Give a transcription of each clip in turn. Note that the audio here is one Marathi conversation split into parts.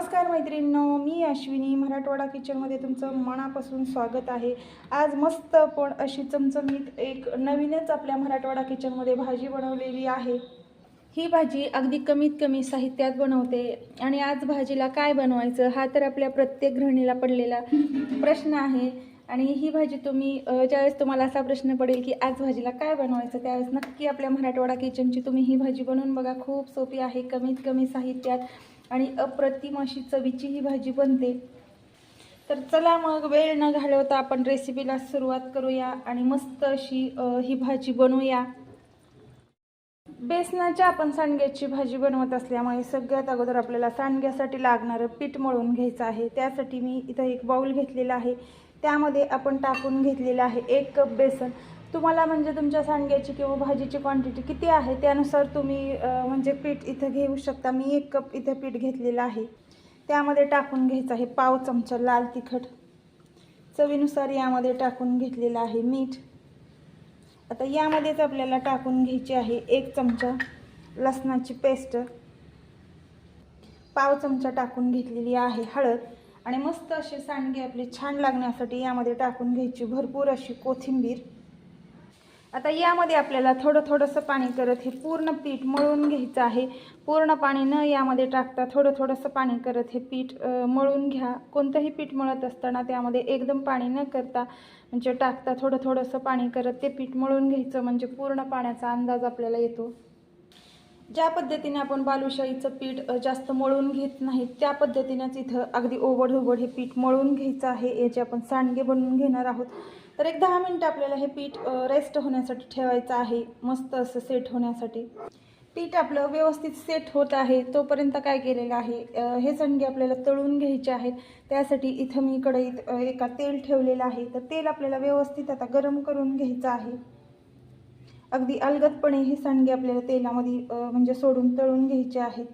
नमस्कार मैत्रिणींनो मी अश्विनी. मराठवाडा किचनमध्ये तुमचं मनापासून स्वागत आहे. आज मस्त पण अशी चमचमीत एक नवीनच आपल्या मराठवाडा किचनमध्ये भाजी बनवलेली आहे. ही भाजी अगदी कमीत कमी साहित्यात बनवते. आणि आज भाजीला काय बनवायचं हा तर आपल्या प्रत्येक गृहिणीला पडलेला प्रश्न आहे. आणि ही भाजी तुम्ही ज्यावेळेस तुम्हाला असा प्रश्न पडेल की आज भाजीला काय बनवायचं त्यावेळेस नक्की आपल्या मराठवाडा किचनची तुम्ही ही भाजी बनवून बघा. खूप सोपी आहे कमीत कमी साहित्यात. आणि अप्रतिम अशी चवीची ही भाजी बनते. तर चला मग वेळ न घालवता आपण रेसिपीला सुरुवात करूया आणि मस्त अशी ही भाजी बनवूया. बेसनाच्या आपण सांडग्याची भाजी बनवत असल्यामुळे सगळ्यात अगोदर आपल्याला सांडग्यासाठी लागणारं पीठ मळून घ्यायचं आहे. त्यासाठी मी इथं एक बाऊल घेतलेला आहे. त्यामध्ये आपण टाकून घेतलेलं आहे एक कप बेसन. तुम्हाला म्हणजे तुमच्या सांडग्याची किंवा भाजीची क्वांटिटी किती आहे? त्यानुसार तुम्ही म्हणजे पीठ इथं घेऊ शकता. मी एक कप इथं पीठ घेतलेलं आहे. त्यामध्ये टाकून घ्यायचं आहे पाव चमचा लाल तिखट. चवीनुसार यामध्ये टाकून घेतलेलं आहे मीठ. आता यामध्येच आपल्याला टाकून घ्यायची आहे एक चमचा लसणाची पेस्ट. पाव चमचा टाकून घेतलेली आहे हळद. आणि मस्त असे सांडगे आपले छान लागण्यासाठी यामध्ये टाकून घ्यायची भरपूर अशी कोथिंबीर. आता यामध्ये आपल्याला थोडं थोडंसं पाणी करत हे पूर्ण पीठ मळून घ्यायचं आहे. पूर्ण पाणी न यामध्ये टाकता थोडं थोडंसं पाणी करत हे पीठ मळून घ्या. कोणतंही पीठ मळत असताना त्यामध्ये एकदम पाणी न करता म्हणजे टाकता थोडं थोडंसं पाणी करत ते पीठ मळून घ्यायचं म्हणजे पूर्ण पाण्याचा अंदाज आपल्याला येतो. ज्या पद्धतीने आपण बालुशाहीचं पीठ जास्त मळून घेत नाही त्या पद्धतीनेच इथं अगदी ओबड ओबड हे पीठ मळून घ्यायचं आहे. याचे आपण सांडगे बनवून घेणार आहोत तर एक दहा मिनटं आपल्याला हे पीठ रेस्ट होण्यासाठी ठेवायचं आहे. मस्त असं सेट होण्यासाठी. पीठ आपलं व्यवस्थित सेट होत आहे. तोपर्यंत काय केलेलं आहे? हे सांडगे आपल्याला तळून घ्यायचे आहेत. त्यासाठी इथं मी कढईत एका तेल ठेवलेलं आहे. तर तेल आपल्याला व्यवस्थित आता गरम करून घ्यायचं आहे. अगदी अलगदपणे हे सांडगे आपल्याला तेलामध्ये म्हणजे सोडून तळून घ्यायचे आहेत.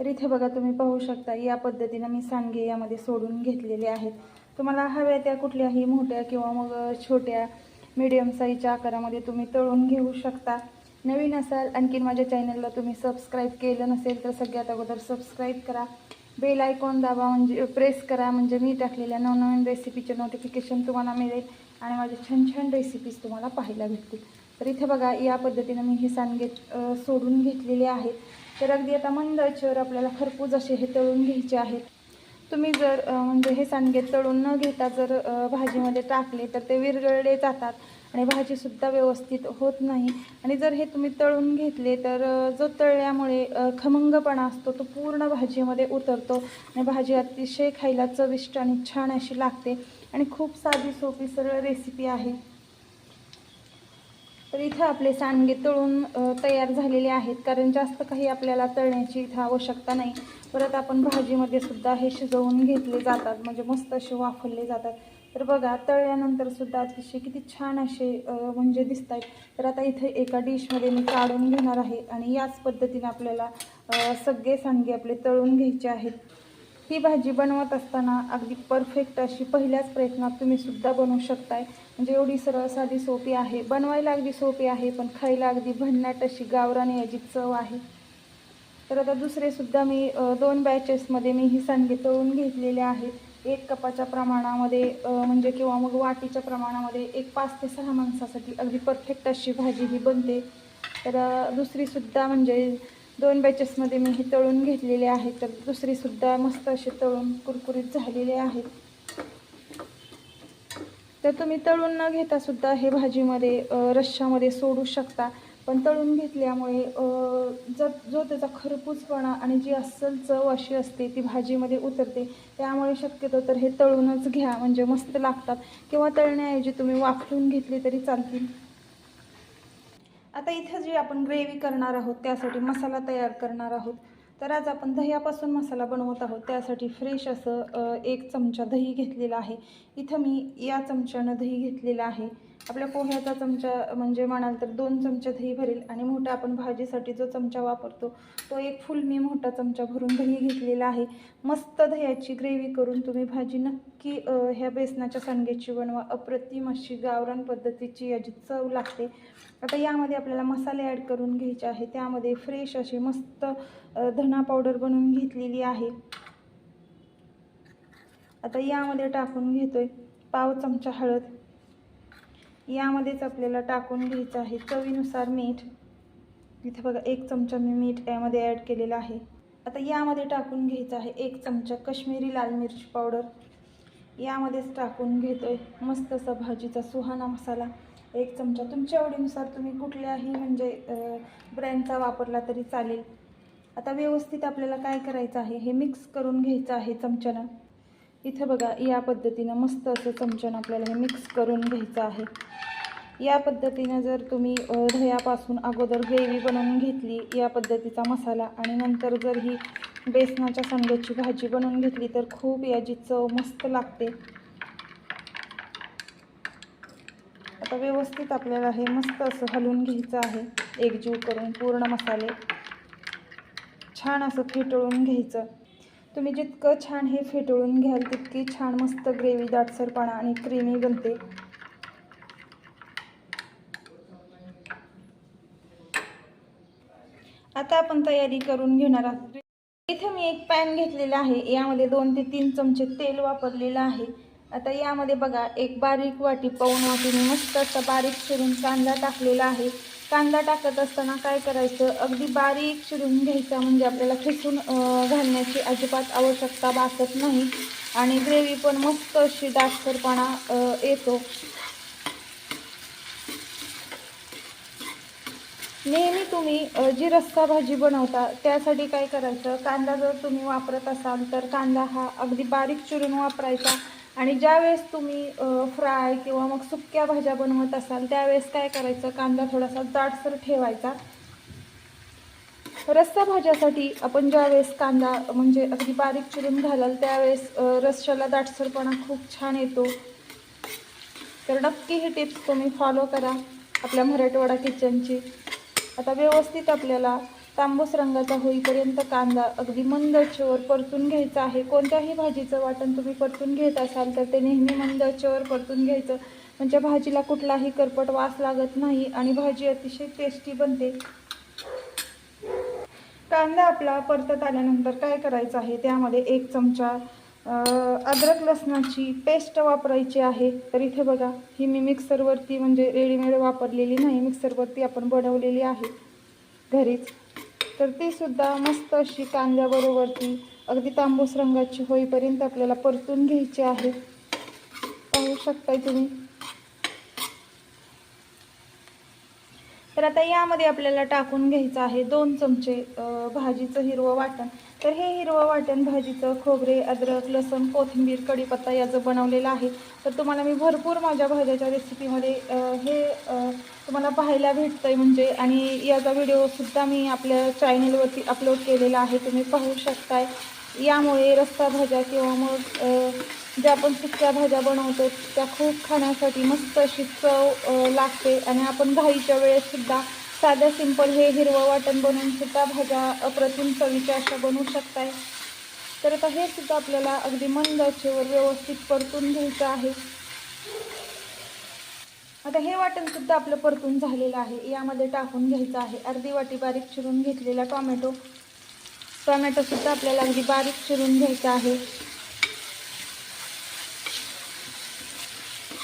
तर इथे बघा तुम्ही पाहू शकता या पद्धतीनं मी सांडगे यामध्ये सोडून घेतलेले आहेत. तुम्हाला हव्या त्या कुठल्याही मोठ्या किंवा मग छोट्या मीडियम साईजच्या आकारामध्ये तुम्ही तळून घेऊ शकता. नवीन असाल आणखीन माझ्या चॅनलला तुम्ही सबस्क्राईब केलं नसेल तर सगळ्यात अगोदर सबस्क्राईब करा. बेल आयकॉन दाबा म्हणजे प्रेस करा म्हणजे मी टाकलेल्या नवनवीन रेसिपीचे नोटिफिकेशन तुम्हाला मिळेल आणि माझे छान छान रेसिपीज तुम्हाला पाहायला भेटतील. तर इथे बघा या पद्धतीनं मी हे सांडगे सोडून घेतलेले आहेत तर अगदी आता मंद आचेवर आपल्याला खरपूज असे हे तळून घ्यायचे आहेत. तुम्ही जर म्हणजे हे सांडगे तळून न घेता जर भाजीमध्ये टाकले तर ते विरघळले जातात आणि भाजीसुद्धा व्यवस्थित होत नाही. आणि जर हे तुम्ही तळून घेतले तर जो तळल्यामुळे खमंगपणा असतो तो पूर्ण भाजीमध्ये उतरतो आणि भाजी अतिशय खायला चविष्ट आणि छान अशी लागते. आणि खूप साधी सोपी सरळ रेसिपी आहे. तर इथं आपले सांडगे तळून तयार झालेले आहेत. कारण जास्त काही आपल्याला तळण्याची इथं आवश्यकता नाही. परत आपण भाजीमध्ये सुद्धा हे शिजवून घेतले जातात. म्हणजे मस्त असे वाफरले जातात. तर बघा तळल्यानंतर सुद्धा अतिशय किती छान असे म्हणजे दिसत आहेत तर आता इथे एका डिशमध्ये मी काढून घेणार आहे. आणि याच पद्धतीने आपल्याला सगळे सांडगे आपले तळून घ्यायचे आहेत. ही भाजी बनवत असताना अगदी परफेक्ट अशी पहिल्याच प्रयत्नात तुम्ही सुद्धा बनवू शकताय. म्हणजे एवढी सरळ साधी सोपी आहे. बनवायला अगदी सोपी आहे पण खायला अगदी भन्नाट अशी गावराने याची चव आहे. तर आता दुसरेसुद्धा मी दोन बॅचेसमध्ये मी ही सांडगे तळून घेतलेले आहेत. एक कपाच्या प्रमाणामध्ये म्हणजे किंवा मग वाटीच्या प्रमाणामध्ये एक पाच ते सहा माणसासाठी अगदी परफेक्ट अशी भाजी ही बनते. तर दुसरीसुद्धा म्हणजे दोन बॅचेसमध्ये मी हे तळून घेतलेले आहेत तर दुसरीसुद्धा मस्त असे तळून कुरकुरीत झालेले आहेत तर तुम्ही तळून न घेता सुद्धा हे भाजीमध्ये रश्श्यामध्ये सोडू शकता. पण तळून घेतल्यामुळे जर जो त्याचा खरपूसपणा आणि जी अस्सल चव अशी असते ती भाजीमध्ये उतरते. त्यामुळे शक्यतो तर हे तळूनच घ्या. म्हणजे मस्त लागतात. किंवा तळण्याऐवजी तुम्ही वाफलून घेतले तरी चालतील. आता इथं जी आपण ग्रेव्ही करणार आहोत त्यासाठी मसाला तयार करणार आहोत तर आज आपण दह्यापासून मसाला बनवत आहोत. त्यासाठी फ्रेश असं एक चमचा दही घेतलेला आहे. इथं मी या चमच्यानं दही घेतलेलं आहे. आपल्या पोह्याचा चमचा म्हणजे म्हणाल तर दोन चमचे दही भरेल आणि मोठा आपण भाजीसाठी जो चमचा वापरतो तो एक फुल मी मोठा चमचा भरून दही घेतलेला आहे. मस्त दह्याची ग्रेव्ही करून तुम्ही भाजी नक्की ह्या बेसनाच्या सांडग्याची बनवा. अप्रतिम अशी गावरान पद्धतीची याची चव लागते. आता यामध्ये आपल्याला मसाले ॲड करून घ्यायचे आहे. त्यामध्ये फ्रेश अशी मस्त धना पावडर बनवून घेतलेली आहे. आता यामध्ये टाकून घेतोय पाव चमचा हळद. यामध्येच आपल्याला टाकून घ्यायचं आहे. चवीनुसार मीठ. इथे बघा एक चमचा मी मीठ यामध्ये ॲड केलेलं आहे. आता यामध्ये टाकून घ्यायचं आहे एक चमचा कश्मीरी लाल मिरची पावडर. यामध्येच टाकून घेतोय मस्त असा भाजीचा सुहाना मसाला. एक चमचा तुमच्या आवडीनुसार तुम्ही कुठल्याही म्हणजे ब्रँडचा वापरला तरी चालेल. आता व्यवस्थित आपल्याला काय करायचं आहे हे मिक्स करून घ्यायचं आहे चमच्यानं. इथं बघा या पद्धतीनं मस्त असं चमच्यानं आपल्याला हे मिक्स करून घ्यायचं आहे. या पद्धतीनं जर तुम्ही दह्यापासून अगोदर ग्रेव्ही बनवून घेतली या पद्धतीचा मसाला आणि नंतर जर ही बेसनाच्या सांड्याची भाजी बनवून घेतली तर खूप याची चव मस्त लागते. आता व्यवस्थित आपल्याला हे मस्त असं हलवून घ्यायचं आहे. एकजीव करून पूर्ण मसाले छान असं फेटळून घ्यायचं. तुम्ही जितकं छान हे फेटळून घ्याल तितकी छान मस्त ग्रेव्ही दाटसरपणा आणि क्रीमी बनते. आता आपण तयारी करून घेणार आहोत. इथे मी एक पॅन घेतलेला आहे. यामध्ये दोन ते तीन चमचे तेल वापरलेलं आहे. आता यामध्ये बघा एक बारीक वाटी पाऊण वाटीने मस्त असा बारीक चिरून कांदा टाकलेला आहे. कांदा टाकत असताना काय करायचं? अगदी बारीक चिरून घ्यायचा म्हणजे आपल्याला खिसून घालण्याची अजिबात आवश्यकता भासत नाही. आणि ग्रेव्ही पण मस्त अशी डासरपणा येतो. नेहमी तुम्ही जी रस्सा भाजी बनवता त्यासाठी काय करायचं? कांदा जर तुम्ही वापरत असाल तर कांदा हा अगदी बारीक चिरून वापरायचा. आणि ज्यावेळेस तुम्ही फ्राय किंवा मग सुक्या भाज्या बनवत असाल त्यावेळेस काय करायचं? कांदा थोडासा जाडसर ठेवायचा. रस्सा भाज्यासाठी आपण ज्यावेळेस कांदा म्हणजे अगदी बारीक चिरून घालाल त्यावेळेस अ, रस्स्याला दाटसरपणा खूप छान येतो. तर नक्की ही टिप्स तुम्ही फॉलो करा आपल्या मराठवाडा किचनची. आता व्यवस्थित आपल्याला तांबूस रंगाचा होईपर्यंत कांदा अगदी मंद चोर परतून घ्यायचा आहे. कोणत्याही भाजीचं वाटण तुम्ही परतून घेत असाल तर ते नेहमी मंद चोर परतून घ्यायचं. म्हणजे भाजीला कुठलाही करपट वास लागत नाही आणि भाजी अतिशय टेस्टी बनते. कांदा आपला परतत आल्यानंतर काय करायचं आहे? त्यामध्ये एक चमचा अद्रक लसणाची पेस्ट वापरायची आहे. तर इथे बघा ही मी मिक्सरवरती म्हणजे रेडीमेड वापरलेली नाही मिक्सरवरती आपण बनवलेली आहे. घरीच. तर ती सुद्धा मस्त अशी कांद्याबरोबरती अगदी तांबूस रंगाची होईपर्यंत आपल्याला परतून घ्यायची आहे. पाहू शकताय तुम्ही? तर आता यामध्ये आपल्याला टाकून घ्यायचं आहे दोन चमचे भाजीचं हिरवं वाटण. तर हे हिरवं वाटण भाजीचं खोबरे अद्रक लसण कोथिंबीर कढीपत्ता याचं बनवलेलं आहे. तर तुम्हाला मी भरपूर माझ्या भाज्याच्या रेसिपीमध्ये हे तुम्हाला पाहायला भेटतं आहे म्हणजे आणि याचा व्हिडिओसुद्धा मी आपल्या चॅनलवरती अपलोड केलेला आहे तुम्ही पाहू शकताय. यामुळे रस्ता भाज्या किंवा मग ज्या आपण सुक्या भाज्या बनवतो त्या खूप खाण्यासाठी मस्त अशी चव लागते. आणि आपण घाईच्या वेळेससुद्धा साध्या सिंपल हे हिरवं वाटण बनवून सुद्धा भाज्या अप्रतिम चवीच्या अशा बनवू शकताय. तर आता हे सुद्धा आपल्याला अगदी मंद आचेवर व्यवस्थित परतून घ्यायचं आहे. आता हे वाटण सुद्धा आपलं परतून झालेलं आहे. यामध्ये टाकून घ्यायचं आहे. अर्धी वाटी बारीक चिरून घेतलेला टॉमॅटो. टॉमॅटो सुद्धा आपल्याला अगदी बारीक चिरून घ्यायचा आहे.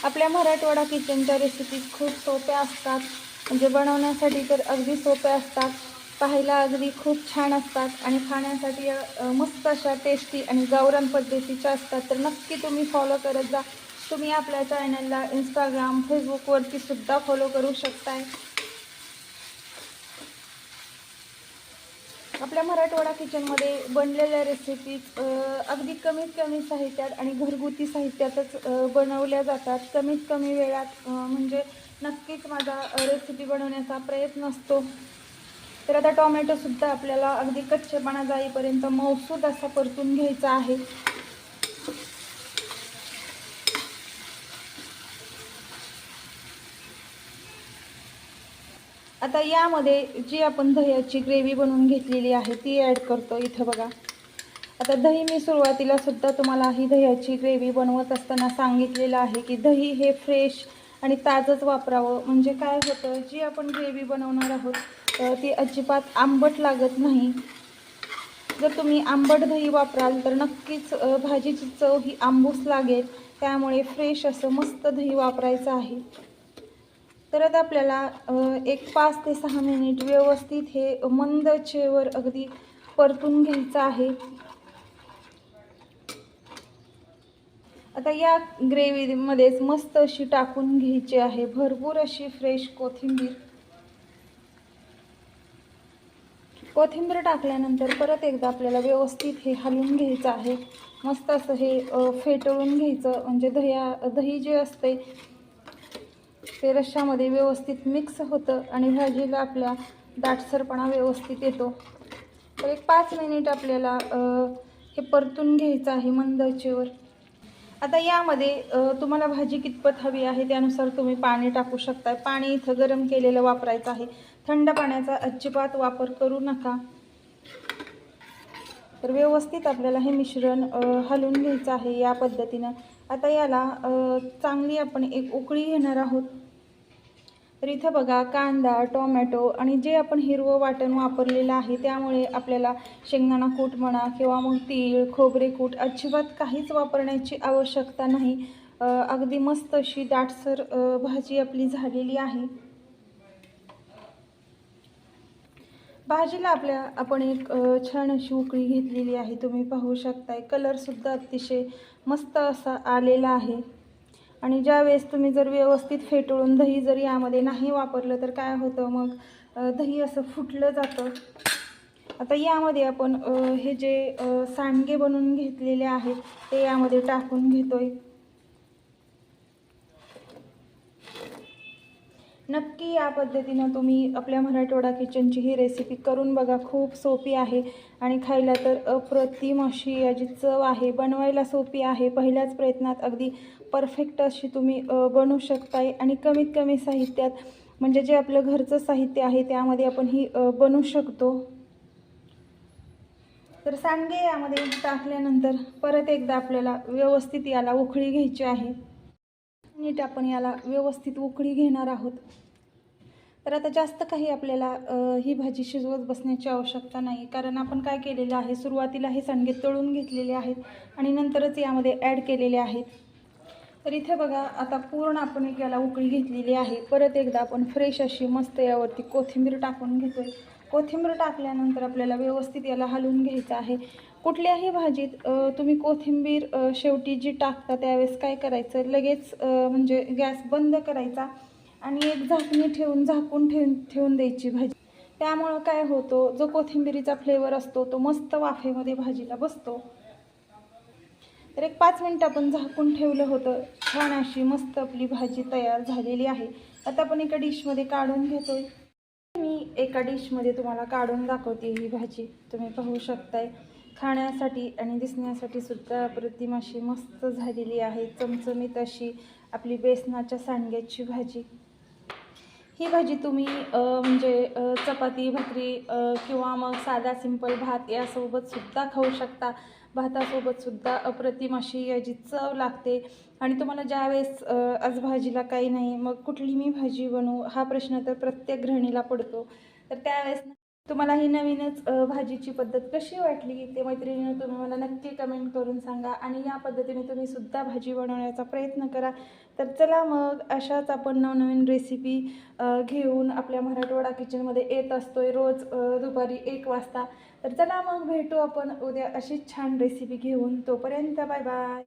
आपल्या मराठवाडा किचनच्या रेसिपी खूप सोप्या असतात. म्हणजे बनवण्यासाठी तर अगदी सोप्या असतात. पाहायला अगदी खूप छान असतात. आणि खाण्यासाठी मस्त अशा टेस्टी आणि गावरान पद्धतीच्या असतात. तर नक्की तुम्ही फॉलो करत जा. तुम्ही आपल्या चॅनलला इंस्टाग्राम फेसबुकवरती सुद्धा फॉलो करू शकताय. आपल्या मराठवाडा किचनमध्ये बनलेल्या रेसिपीज अगदी कमीत कमी साहित्यात आणि घरगुती साहित्यातच बनवल्या जातात. कमीत कमी वेळात म्हणजे नक्कीच माझा रेसिपी बनवण्याचा प्रयत्न असतो. तर आता टॉमॅटोसुद्धा आपल्याला अगदी कच्चेपणा जाईपर्यंत मौसूद असा परतून घ्यायचा आहे. आता यामध्ये जी आपण दह्याची ग्रेव्ही बनवून घेतलेली आहे ती ॲड करतो इथं बघा. आता दही मी सुरुवातीला सुद्धा तुम्हाला ही दह्याची ग्रेव्ही बनवत असताना सांगितलेलं आहे की दही हे फ्रेश आणि ताजंच वापरावं. म्हणजे काय होतं जी आपण ग्रेव्ही बनवणार आहोत ती अजिबात आंबट लागत नाही. जर तुम्ही आंबट दही वापराल तर नक्कीच भाजीची चव ही आंबूस लागेल. त्यामुळे फ्रेश असं मस्त दही वापरायचं आहे. तरच आपल्याला एक पाच ते सहा मिनिट व्यवस्थित हे मंद चेवर अगदी परतून घ्यायचं आहे. आता या ग्रेव्हीमध्येच मस्त अशी टाकून घ्यायची आहे. भरपूर अशी फ्रेश कोथिंबीर. कोथिंबीर टाकल्यानंतर परत एकदा आपल्याला व्यवस्थित हे हलवून घ्यायचं आहे. मस्त असं हे फेटळून घ्यायचं. म्हणजे दह्या दही जे असते ते रश्श्यामध्ये व्यवस्थित मिक्स होतं आणि भाजीला आपला दाटसरपणा व्यवस्थित येतो. तर एक पाच मिनिट आपल्याला हे परतून घ्यायचं आहे मंदचेवर. आता यामध्ये तुम्हाला भाजी कितपत हवी आहे त्यानुसार तुम्ही पाणी टाकू शकता पाणी इथं गरम केलेलं वापरायचं आहे. थंड पाण्याचा अजिबात वापर करू नका. तर व्यवस्थित आपल्याला हे मिश्रण हलवून घ्यायचं आहे या पद्धतीनं. आता याला चांगली आपण एक उकळी घेणार आहोत. तर इथं बघा कांदा टोमॅटो आणि जे आपण हिरवं वाटण वापरलेलं आहे त्यामुळे आपल्याला शेंगदाणा कूट म्हणा किंवा मग तीळ खोबरे कूट अजिबात काहीच वापरण्याची आवश्यकता नाही. अगदी मस्त अशी दाटसर भाजी आपली झालेली आहे. भाजीला आपल्या आपण एक छान अशी उकळी घेतलेली आहे तुम्ही पाहू शकताय. कलरसुद्धा अतिशय मस्त असा आलेला आहे. आणि ज्यावेळेस तुम्ही जर व्यवस्थित फेटळून दही जर यामध्ये नाही वापरलं तर काय होतं मग दही असं फुटलं जातं. आता यामध्ये आपण हे जे सांडगे बनवून घेतलेले आहेत ते यामध्ये टाकून घेतो आहे नक्की या पद्धतीनं तुम्ही आपल्या मराठवाडा किचनची ही रेसिपी करून बघा. खूप सोपी आहे. आणि खायला तर अप्रतिम अशी याची चव आहे. बनवायला सोपी आहे. पहिल्याच प्रयत्नात अगदी परफेक्ट अशी तुम्ही बनवू शकताय. आणि कमीत कमी साहित्यात म्हणजे जे आपलं घरचं साहित्य आहे त्यामध्ये आपण ही बनवू शकतो. तर सांडगे यामध्ये टाकल्यानंतर परत एकदा आपल्याला व्यवस्थित याला उकळी घ्यायची आहे. नीट आपण याला व्यवस्थित उकळी घेणार आहोत. तर आता जास्त काही आपल्याला ही भाजी शिजवत बसण्याची आवश्यकता नाही. कारण आपण काय केलेलं आहे सुरुवातीला हे सांडगे तळून घेतलेले आहेत आणि नंतरच यामध्ये ॲड केलेले आहेत. तर इथे बघा आता पूर्ण आपण एक याला उकळी घेतलेली आहे. परत एकदा आपण फ्रेश अशी मस्त यावरती कोथिंबीर टाकून घेतो आहे कोथिंबीर टाकल्यानंतर आपल्याला व्यवस्थित याला हलवून घ्यायचं आहे. कुठल्याही भाजीत तुम्ही कोथिंबीर शेवटी जी टाकता त्यावेळेस काय करायचं? लगेच म्हणजे गॅस बंद करायचा आणि एक झाकणी ठेवून झाकून ठेवून ठेवून द्यायची भाजी. त्यामुळं काय होतो जो कोथिंबिरीचा फ्लेवर असतो तो मस्त वाफेमध्ये भाजीला बसतो. तर एक पाच मिनटं आपण झाकून ठेवलं होतं. छान अशी मस्त आपली भाजी तयार झालेली आहे. आता आपण एका डिशमध्ये काढून घेतोय. मी एका डिशमध्ये तुम्हाला काढून दाखवते ही भाजी. तुम्ही पाहू शकताय. खाण्यासाठी आणि दिसण्यासाठी सुद्धा अप्रतिम अशी मस्त झालेली आहे. चमचमीत अशी आपली बेसनाच्या सांडग्याची भाजी. ही भाजी तुम्ही म्हणजे चपाती भाकरी किंवा मग साधा सिंपल भात यासोबत सुद्धा खाऊ शकता. भातासोबत सुद्धा अप्रतिम अशी याची चव लागते. आणि तुम्हाला ज्यावेळेस आज भाजीला काही नाही मग कुठली मी भाजी बनवू हा प्रश्न तर प्रत्येक गृहिणीला पडतो. तर त्यावेळेस तुम्हाला ही नवीनच भाजीची पद्धत कशी वाटली? ते मैत्रिणीनं तुम्ही मला नक्की कमेंट करून सांगा. आणि या पद्धतीने तुम्ही सुद्धा भाजी बनवण्याचा प्रयत्न करा. तर चला मग अशाच आपण नवनवीन रेसिपी घेऊन आपल्या मराठवाडा किचनमध्ये येत असतोय रोज दुपारी एक वाजता. तर चला मग भेटू आपण उद्या अशीच छान रेसिपी घेऊन. तोपर्यंत बाय बाय.